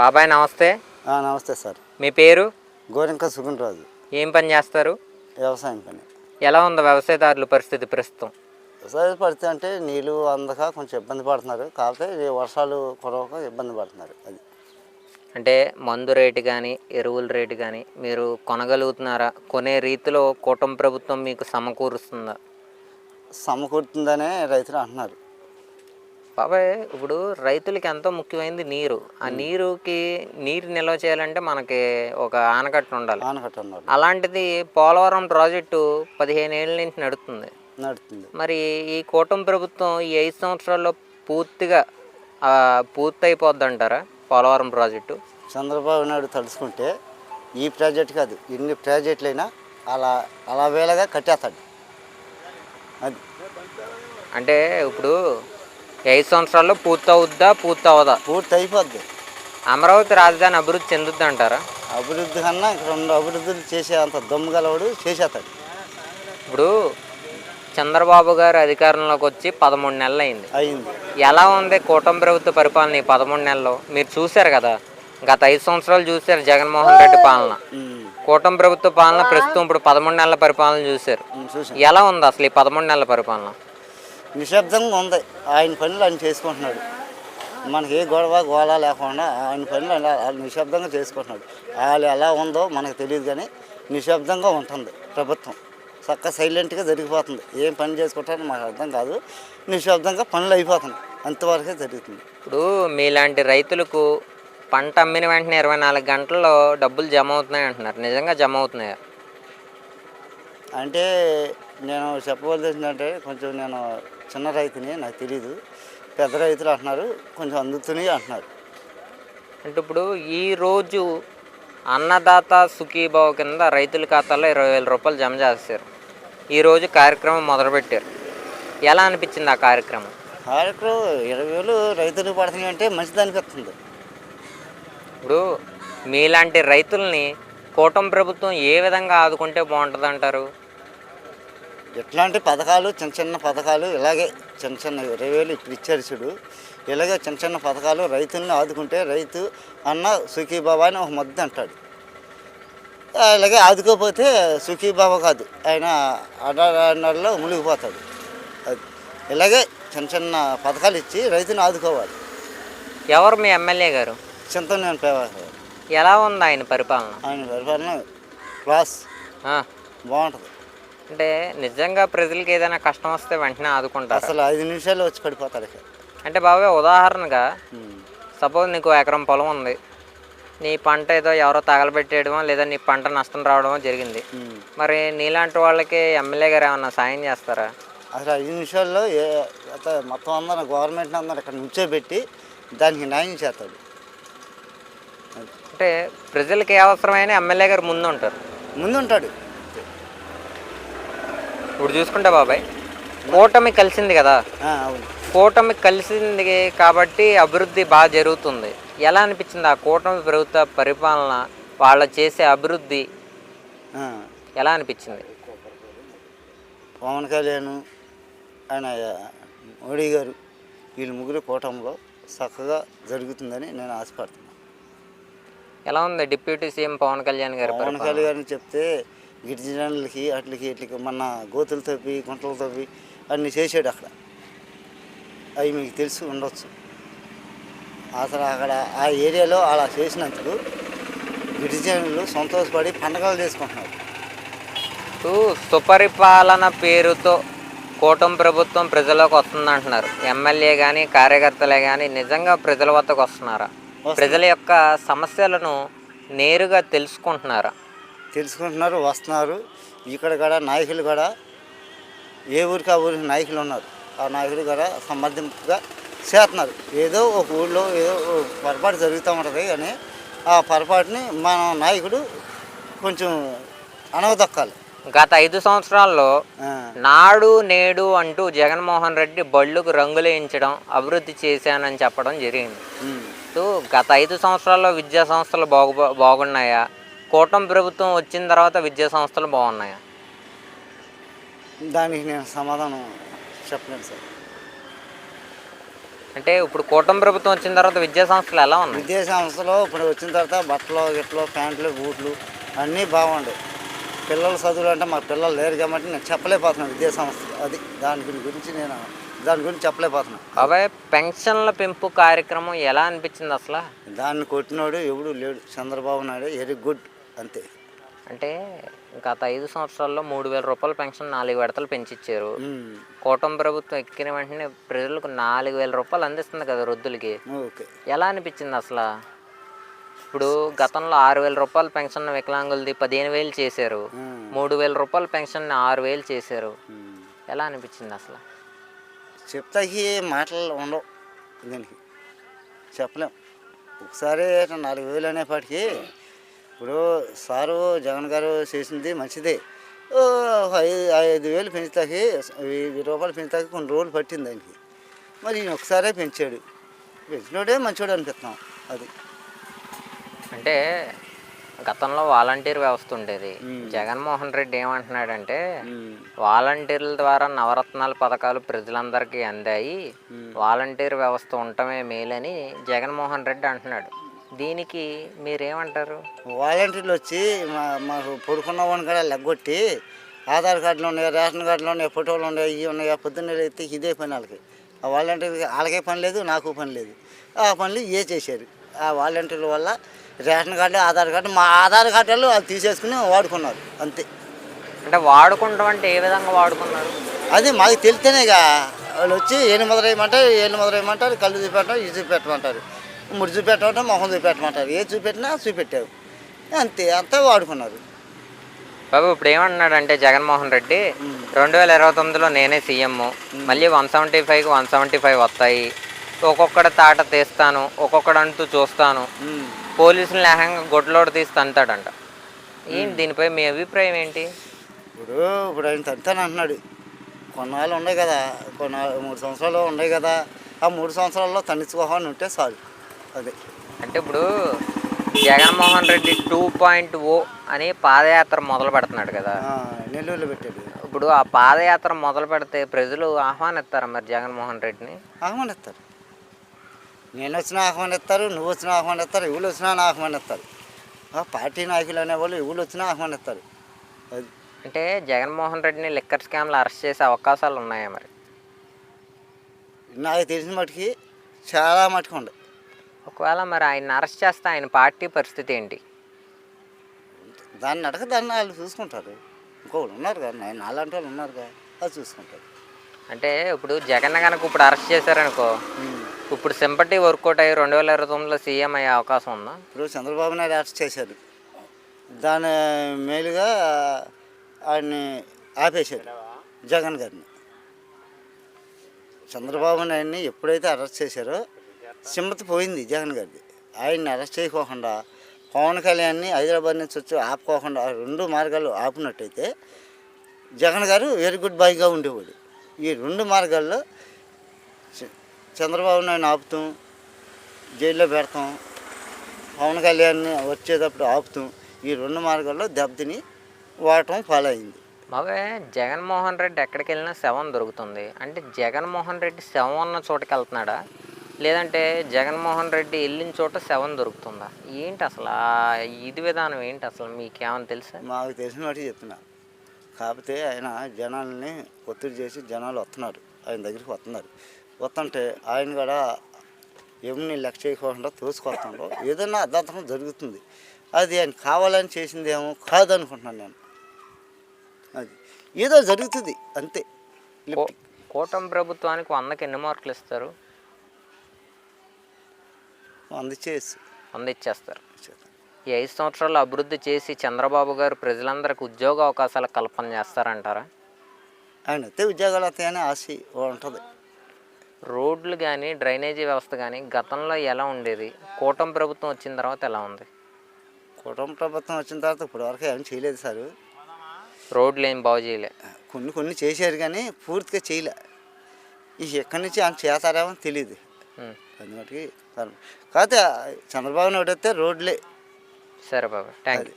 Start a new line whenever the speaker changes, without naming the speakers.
బాబాయ్ నమస్తే.
నమస్తే సార్.
మీ పేరు?
గోరింక సుగుణరాజు.
ఏం పని చేస్తారు?
వ్యవసాయం పని.
ఎలా ఉంది వ్యవసాయదారుల పరిస్థితి ప్రస్తుతం?
వ్యవసాయ పరిస్థితి అంటే నీళ్ళు అందక కొంచెం ఇబ్బంది పడుతున్నారు. కాకపోతే వర్షాలు కురవక ఇబ్బంది పడుతున్నారు. అది.
అంటే మందు రేటు కానీ ఎరువుల రేటు కానీ మీరు కొనగలుగుతున్నారా? కొనే రీతిలో కూటమి ప్రభుత్వం మీకు సమకూరుస్తుందా?
సమకూరుతుందనే రైతులు అంటున్నారు.
బాబాయ్ ఇప్పుడు రైతులకి ఎంతో ముఖ్యమైనది నీరు. ఆ నీరుకి నీరు నిల్వ చేయాలంటే మనకి ఒక ఆనకట్ట ఉండాలి.
ఆనకట్ట ఉన్నారు
అలాంటిది పోలవరం ప్రాజెక్టు పదిహేను ఏళ్ళ నుంచి నడుస్తుంది
నడుస్తుంది
మరి ఈ కూటమి ప్రభుత్వం ఈ ఐదు సంవత్సరాల్లో పూర్తిగా పూర్తి అయిపోద్ది అంటారా పోలవరం ప్రాజెక్టు?
చంద్రబాబు నాయుడు తలుచుకుంటే ఈ ప్రాజెక్ట్ కాదు ఎన్ని ప్రాజెక్టులైనా అలా అలా వేళగా కట్టేస్తాడు. అది.
అంటే ఇప్పుడు ఐదు సంవత్సరాల్లో పూర్తి అవుద్దా పూర్తి
అయిపోద్ది
అమరావతి రాజధాని అభివృద్ధి చెందుద్ది అంటారా
అభివృద్ధి కన్నా ఇక్కడ రెండు అభివృద్ధులు చేసే అంత దమ్ము గలవాడు చేసేస్తాడు.
ఇప్పుడు చంద్రబాబు గారు అధికారంలోకి వచ్చి పదమూడు నెలలు అయింది.
అయింది
ఎలా ఉంది కూటమి ప్రభుత్వ పరిపాలన ఈ పదమూడు నెలల్లో మీరు చూశారు కదా గత ఐదు సంవత్సరాలు చూశారు జగన్మోహన్ రెడ్డి పాలన. కూటమి ప్రభుత్వ పాలన ప్రస్తుతం ఇప్పుడు పదమూడు నెలల పరిపాలన చూశారు.
చూసాం
ఎలా ఉంది అసలు ఈ పదమూడు నెలల పరిపాలన?
నిశ్శబ్దంగా ఉంది. ఆయన పనులు ఆయన చేసుకుంటున్నాడు. మనకి ఏ గొడవ గోళ లేకుండా ఆయన పనులు ఆయన నిశ్శబ్దంగా చేసుకుంటున్నాడు. వాళ్ళు ఎలా ఉందో మనకు తెలియదు కానీ నిశ్శబ్దంగా ఉంటుంది ప్రభుత్వం. చక్క సైలెంట్గా జరిగిపోతుంది. ఏం పని చేసుకుంటారో మాకు అర్థం కాదు. నిశ్శబ్దంగా పనులు అయిపోతున్నాయి. అంతవరకే జరుగుతుంది.
ఇప్పుడు మీలాంటి రైతులకు పంట అమ్మిన వెంటనే ఇరవై నాలుగు గంటల్లో డబ్బులు జమ అవుతున్నాయి అంటున్నారు. నిజంగా జమ అవుతున్నాయా?
అంటే నేను చెప్పవలసిందంటే కొంచెం నేను చిన్న రైతుని నాకు తెలియదు పెద్ద రైతులు అంటున్నారు కొంచెం అందుతున్నాయి అంటున్నారు.
అంటే ఇప్పుడు ఈ రోజు అన్నదాత సుఖీభావ కింద రైతుల ఖాతాలో ఇరవై వేల రూపాయలు జమ చేస్తారు. ఈరోజు కార్యక్రమం మొదలుపెట్టారు. ఎలా అనిపించింది ఆ కార్యక్రమం?
కార్యక్రమం ఇరవై వేలు రైతులకు పడుతున్నాయి అంటే మంచిది అనిపిస్తుంది
ఇప్పుడు మీలాంటి రైతుల్ని కూటమి ప్రభుత్వం ఏ విధంగా ఆదుకుంటే బాగుంటుంది అంటారు
ఇట్లాంటి పథకాలు చిన్న చిన్న పథకాలు ఇలాగే చిన్న చిన్న ఇరవై వేలు ఇప్పుడు ఇచ్చారు చూడు. ఇలాగే చిన్న చిన్న పథకాలు రైతుల్ని ఆదుకుంటే రైతు అన్న సుఖీబాబా అని ఒక మద్దతు అంటాడు. అలాగే ఆదుకోకపోతే సుఖీబాబా కాదు ఆయన అడ్డలో మునిగిపోతాడు. అది. ఇలాగే చిన్న చిన్న పథకాలు ఇచ్చి రైతుని ఆదుకోవాలి.
ఎవరు మీ ఎమ్మెల్యే గారు?
చింతనేని ప్రభాకర్ గారు.
ఎలా ఉంది ఆయన పరిపాలన?
ఆయన పరిపాలన క్లాస్ బాగుంటుంది.
అంటే నిజంగా ప్రజలకి ఏదైనా కష్టం వస్తే వెంటనే ఆదుకుంటారు?
అసలు ఐదు నిమిషాలు వచ్చి పడిపోతాడు ఇక.
అంటే బాబాయ్ ఉదాహరణగా. సపోజ్ నీకు ఎకరం పొలం ఉంది. నీ పంట ఏదో ఎవరో తగలబెట్టేయడమో లేదా నీ పంట నష్టం రావడమో జరిగింది. మరి నీలాంటి వాళ్ళకి ఎమ్మెల్యే గారు ఏమన్నా సాయం చేస్తారా?
అసలు ఐదు నిమిషాల్లో ఏ మొత్తం అందరూ గవర్నమెంట్ అందరూ ఇక్కడ నుంచోబెట్టి దానికి న్యాయం చేస్తాడు.
అంటే ప్రజలకి ఏ అవసరమైన ఎమ్మెల్యే గారు ముందు ఉంటారు
ముందుంటాడు.
ఇప్పుడు చూసుకుంటే బాబాయ్. కూటమి కలిసింది కదా?
అవును.
కూటమి కలిసింది కాబట్టి అభివృద్ధి బాగా జరుగుతుంది. ఎలా అనిపించింది ఆ కూటమి ప్రభుత్వ పరిపాలన వాళ్ళ చేసే అభివృద్ధి? ఎలా అనిపించింది?
పవన్ కళ్యాణ్ ఆయన మోడీ గారు వీళ్ళు ముగ్గురు కూటమిలో చక్కగా జరుగుతుందని నేను ఆశపడుతున్నాను.
ఎలా ఉంది డిప్యూటీ సీఎం పవన్ కళ్యాణ్ గారి
పవన్ కళ్యాణ్ చెప్తే గిరిజనులకి అట్లకి ఇట్లకి మన గోతులు తవ్వి గుంటలు తవ్వి అన్నీ చేసాడు అక్కడ. అవి మీకు తెలిసి ఉండొచ్చు. అసలు అక్కడ ఆ ఏరియాలో అలా చేసినందుకు గిరిజనులు సంతోషపడి పండగలు చేసుకుంటున్నారు.
సుపరిపాలన పేరుతో కూటమి ప్రభుత్వం ప్రజలకు వస్తుంది అంటున్నారు. ఎమ్మెల్యే కానీ కార్యకర్తలే కానీ నిజంగా ప్రజల వద్దకు వస్తున్నారా. ప్రజల యొక్క సమస్యలను నేరుగా తెలుసుకుంటున్నారా?
తెలుసుకుంటున్నారు వస్తున్నారు. ఇక్కడ కూడా నాయకులు కూడా ఏ ఊరికి ఆ ఊరికి నాయకులు ఉన్నారు ఆ నాయకులు కూడా సమర్థంగా చేస్తున్నారు. ఏదో ఒక ఊళ్ళో ఏదో పొరపాటు జరుగుతూ ఉంటుంది కానీ ఆ పొరపాటుని మన నాయకుడు కొంచెం అనవదొక్కాలి.
గత ఐదు సంవత్సరాల్లో నాడు నేడు అంటూ జగన్మోహన్ రెడ్డి బళ్ళుకు రంగులేయించడం అభివృద్ధి చేశానని చెప్పడం జరిగింది. సో గత ఐదు సంవత్సరాల్లో విద్యా సంస్థలు బాగు బాగున్నాయా? కూటమి ప్రభుత్వం వచ్చిన తర్వాత విద్యా సంస్థలు బాగున్నాయా?
దానికి నేను సమాధానం చెప్పలేను సార్.
అంటే ఇప్పుడు కూటమి ప్రభుత్వం వచ్చిన తర్వాత విద్యా సంస్థలు ఎలా ఉన్నాయి?
విద్యా సంస్థలో ఇప్పుడు వచ్చిన తర్వాత బట్టలు గిట్లు ప్యాంట్లు బూట్లు అన్నీ బాగుండే పిల్లల చదువులు అంటే మా పిల్లలు లేరు కాబట్టి నేను చెప్పలేకపోతున్నాను విద్యా సంస్థ. అది దాని గురి- గురించి నేను దాని గురించి చెప్పలేకపోతున్నాను.
బాబాయ్ పెన్షన్ల పెంపు కార్యక్రమం ఎలా అనిపించింది అసలు?
దాన్ని కొట్టినోడు ఎవడు లేడు. Chandrababu Naidu very good. అంతే.
అంటే గత ఐదు సంవత్సరాల్లో మూడు వేల రూపాయల పెన్షన్ నాలుగు విడతలు పెంచిచ్చారు. కూటమి ప్రభుత్వం ఎక్కిన వెంటనే ప్రజలకు నాలుగు వేల రూపాయలు అందిస్తుంది కదా వృద్ధులకి. ఎలా అనిపించింది అసలు? ఇప్పుడు గతంలో ఆరు వేల రూపాయల పెన్షన్ వికలాంగులది పదిహేను వేలు చేశారు. మూడు వేల రూపాయల పెన్షన్ ఆరు వేలు చేశారు. ఎలా అనిపించింది అసలు?
చెప్తాకి మాటలు ఉండవు. దీనికి చెప్పలేం. ఒకసారి నాలుగు వేలు అనేపాటికి ఇప్పుడు సారు జగన్ గారు చేసింది మంచిదే. ఐదు ఐదు వేలు పెంచుతాకి వెయ్యి రూపాయలు పెంచుతాకి కొన్ని రోజులు పట్టింది దానికి మరి ఈయన ఒకసారే పెంచాడు. పెంచినోడే మంచోడు అనిపిస్తున్నాం అది.
అంటే గతంలో వాలంటీర్ వ్యవస్థ ఉండేది. జగన్మోహన్ రెడ్డి ఏమంటున్నాడంటే వాలంటీర్ల ద్వారా నవరత్నాల పథకాలు ప్రజలందరికీ అందాయి. వాలంటీర్ వ్యవస్థ ఉండటమే మేలని జగన్మోహన్ రెడ్డి అంటున్నాడు. దీనికి మీరేమంటారు?
వాలంటీర్లు వచ్చి మా మాకు పడుకున్న వాడిని కూడా లెగ్గొట్టి ఆధార్ కార్డులు ఉన్నాయి రేషన్ కార్డులు ఉన్నాయి ఫోటోలు ఉన్నాయి ఇవి ఉన్నాయి పొద్దున్నే అయితే ఇదే పని వాళ్ళకి. ఆ వాలంటీర్కి వాళ్ళకే పని లేదు నాకు పని లేదు. ఆ పనులు ఏ చేశారు? ఆ వాలంటీర్ల వల్ల రేషన్ కార్డు ఆధార్ కార్డు మా ఆధార్ కార్డులు వాళ్ళు తీసేసుకుని వాడుకున్నారు అంతే.
అంటే వాడుకుంటాం అంటే ఏ విధంగా వాడుకున్నారు?
అది మాకు తెలితేనేగా వాళ్ళు వచ్చి ఏను మొదలయ్యమంటారు ఏళ్ళు మొదలయ్యమంటారు కళ్ళు చూపెట్టమంటారు ఇది చూపెట్టమంటారు ముడి చూపెట్టమంటారు మొహం చూపెట్టమంటారు. ఏ చూపెట్టినా చూపెట్టారు అంతే అంతా వాడుకున్నారు.
బాబు ఇప్పుడు ఏమంటున్నాడంటే జగన్మోహన్ రెడ్డి రెండు వేల ఇరవై తొమ్మిదిలో నేనే సీఎం. మళ్ళీ వన్ సెవెంటీ ఫైవ్కి వన్ సెవెంటీ ఫైవ్ వస్తాయి. ఒక్కొక్కడి తాట తీస్తాను ఒక్కొక్కడు అంటూ చూస్తాను. పోలీసులు లేహంగా గొడ్లోడు తీసి తంతాడంట. ఏంటి దీనిపై మీ అభిప్రాయం ఏంటి?
ఇప్పుడు ఇప్పుడు ఆయన తంతాను అంటున్నాడు. కొన్నాళ్ళు ఉన్నాయి కదా కొన్న మూడు సంవత్సరాలు ఉన్నాయి కదా. ఆ మూడు సంవత్సరాల్లో తన్నించుకోవాలని ఉంటే చాలు. అదే.
అంటే ఇప్పుడు Jaganmohan Reddy two point O అని పాదయాత్ర మొదలు పెడుతున్నాడు కదా.
నెల్లూరులో పెట్టాడు.
ఇప్పుడు ఆ పాదయాత్ర మొదలు పెడితే ప్రజలు ఆహ్వానిస్తారా మరి జగన్మోహన్ రెడ్డిని?
ఆహ్వానిస్తారు. నేను వచ్చినా ఆహ్వానిస్తారు నువ్వు వచ్చినా ఆహ్వానిస్తారు ఎవరు వచ్చినా ఆహ్వానిస్తారు. పార్టీ నాయకులు అనేవాళ్ళు ఎవరు వచ్చినా ఆహ్వానిస్తారు.
అంటే జగన్మోహన్ రెడ్డిని లిక్కర్ స్కామ్లు అరెస్ట్ చేసే అవకాశాలు ఉన్నాయా మరి?
నాకు తెలిసిన మటుకి చాలా మటుకు ఉండదు
ఒకవేళ మరి ఆయన అరెస్ట్ చేస్తే ఆయన పార్టీ పరిస్థితి ఏంటి?
దాన్ని అడగ దాన్ని వాళ్ళు చూసుకుంటారు. ఇంకోళ్ళు ఉన్నారు కదా నేను నాలాంటి వాళ్ళు ఉన్నారు కదా అది చూసుకుంటారు.
అంటే ఇప్పుడు జగన్ కనుక ఇప్పుడు అరెస్ట్ చేశారనుకో ఇప్పుడు సింపటి వర్కౌట్ అయ్యి రెండు వేల ఇరవై తొమ్మిదిలో సీఎం అయ్యే అవకాశం ఉందా?
ఇప్పుడు చంద్రబాబు నాయుడు అరెస్ట్ చేశారు దాని మేలుగా ఆయన్ని ఆపేశారు జగన్ గారిని. చంద్రబాబు నాయుడిని ఎప్పుడైతే అరెస్ట్ చేశారో సిమ్మతి పోయింది జగన్ గారిది ఆయన్ని అరెస్ట్ చేయకోకుండా పవన్ కళ్యాణ్ని హైదరాబాద్ నుంచి వచ్చి ఆపుకోకుండా ఆ రెండు మార్గాలు ఆపినట్టయితే జగన్ గారు వెరీ గుడ్ బాయ్గా ఉండేవాడు. ఈ రెండు మార్గాల్లో చ- చంద్రబాబు నాయుడు ఆపుతాం జైల్లో పెడతాం పవన్ కళ్యాణ్ వచ్చేటప్పుడు ఆపుతాం ఈ రెండు మార్గాల్లో దెబ్బతిని వాడటం పాలైంది.
బాబాయ్ జగన్మోహన్ రెడ్డి ఎక్కడికి వెళ్ళినా శవం దొరుకుతుంది. అంటే జగన్మోహన్ రెడ్డి శవం ఉన్న చోటుకి వెళ్తున్నాడా లేదంటే జగన్మోహన్ రెడ్డి వెళ్ళిన చోట శవం దొరుకుతుందా? ఏంటి అసలు ఇది విధానం ఏంటి అసలు మీకేమైనా తెలుసా?
మాకు తెలిసిన వాటి చెప్తున్నా. కాకపోతే ఆయన జనాల్ని ఒత్తిడి చేసి జనాలు వస్తున్నారు. ఆయన దగ్గరికి వస్తున్నారు. వస్తుంటే ఆయన కూడా ఎవరిని లెక్క చేయకుండా తోసుకొస్తుండో. ఏదైనా అర్థాంతరం జరుగుతుంది. అది ఆయన కావాలని చేసిందేమో కాదనుకుంటున్నాను నేను. అది ఏదో జరుగుతుంది. అంతే.
కూటమి ప్రభుత్వానికి వందకి ఎన్ని మార్కులు ఇస్తారు?
అందుచేసి
వంద ఇచ్చేస్తారు. ఈ ఐదు సంవత్సరాలు అభివృద్ధి చేసి చంద్రబాబు గారు ప్రజలందరికీ ఉద్యోగ అవకాశాల కల్పన చేస్తారంటారా?
ఆయన అయితే ఉద్యోగాలు వస్తాయని ఆశ ఉంటుంది.
రోడ్లు కానీ డ్రైనేజీ వ్యవస్థ కానీ గతంలో ఎలా ఉండేది? కూటమి ప్రభుత్వం వచ్చిన తర్వాత ఎలా ఉంది?
కుటుంబ ప్రభుత్వం వచ్చిన తర్వాత ఇప్పటివరకు ఏం చేయలేదు సార్.
రోడ్లు ఏం బాగు చేయలే.
కొన్ని కొన్ని చేశారు కానీ పూర్తిగా చేయలే. ఇక ఎక్కడి నుంచి ఆయన చేస్తారేమో తెలియదు
ఉం.
అందుకని కాకపోతే చంద్రబాబు నాయుడు వస్తే రోడ్లే.
సరే బాబా. Thank you